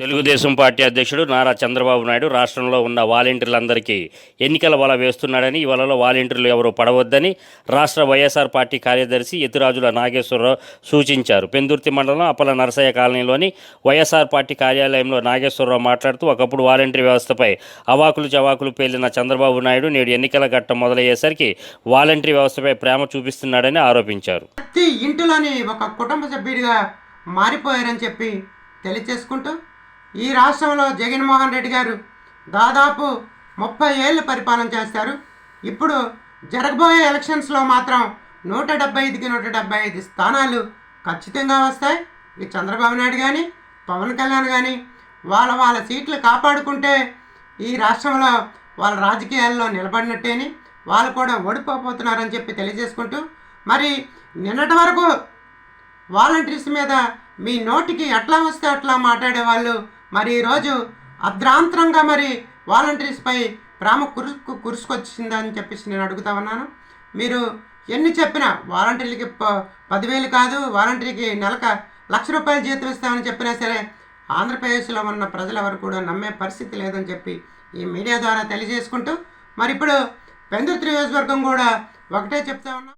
Telugu Desam party అధ్యక్షుడు నారా చంద్రబాబు నాయుడు రాష్ట్రంలో ఉన్న వాలంటీర్లందరికీ ఎన్నికల వల వేస్తున్నాడని ఈ వలలో వాలంటీర్లు ఎవరు పడవద్దని రాష్ట్ర వైఎస్ఆర్ పార్టీ కార్యదర్శి ఎతిరాజుల నాగేశ్వరరావు సూచించారు. పెందుర్తి మండలం అప్పల నరసయ్య కాలనీలోని వైఎస్ఆర్ పార్టీ కార్యాలయంలో నాగేశ్వరరావు మాట్లాడుతూ ఒకప్పుడు వాలంటీర్ వ్యవస్థపై అవాకులు చవాకులు పేలిన చంద్రబాబు నాయుడు నేడు ఎన్నికల ఘట్టం మొదలయ్యేసరికి వాలంటీర్ వ్యవస్థపై ప్రేమ చూపిస్తున్నాడని ఆరోపించారు. ప్రతి ఇంటిలోని ఒక కుటుంబ సభ్యుడిగా మారిపోయారని చెప్పి తెలియచేసుకుంటూ ఈ రాష్ట్రంలో జగన్మోహన్ రెడ్డి గారు దాదాపు ముప్పై ఏళ్ళు పరిపాలన చేస్తారు. ఇప్పుడు జరగబోయే ఎలక్షన్స్లో మాత్రం నూట డెబ్బై ఐదుకి నూట డెబ్బై ఐదు స్థానాలు ఖచ్చితంగా వస్తాయి. ఈ చంద్రబాబు నాయుడు కానీ పవన్ కళ్యాణ్ కానీ వాళ్ళ వాళ్ళ సీట్లు కాపాడుకుంటే ఈ రాష్ట్రంలో వాళ్ళ రాజకీయాల్లో నిలబడినట్టేని వాళ్ళు కూడా ఓడిపోతున్నారని చెప్పి తెలియజేసుకుంటూ మరి నిన్నటి వరకు వాలంటీర్స్ మీద మీ నోటికి ఎట్లా వస్తే అట్లా మాట్లాడే వాళ్ళు మరి ఈరోజు అద్రాంతరంగా మరి వాలంటీర్స్పై ప్రేమ కురుసుకు కురుసుకొచ్చిందని చెప్పేసి నేను అడుగుతా ఉన్నాను. మీరు ఎన్ని చెప్పినా వాలంటీర్లకి ప పదివేలు కాదు వాలంటీర్కి నెలక లక్ష రూపాయలు జీతం ఇస్తామని చెప్పినా సరే ఆంధ్రప్రదేశ్లో ఉన్న ప్రజలెవరు కూడా నమ్మే పరిస్థితి లేదని చెప్పి ఈ మీడియా ద్వారా తెలియజేసుకుంటూ మరి ఇప్పుడు పెందుర్తి నియోజకవర్గం కూడా ఒకటే చెప్తా ఉన్నా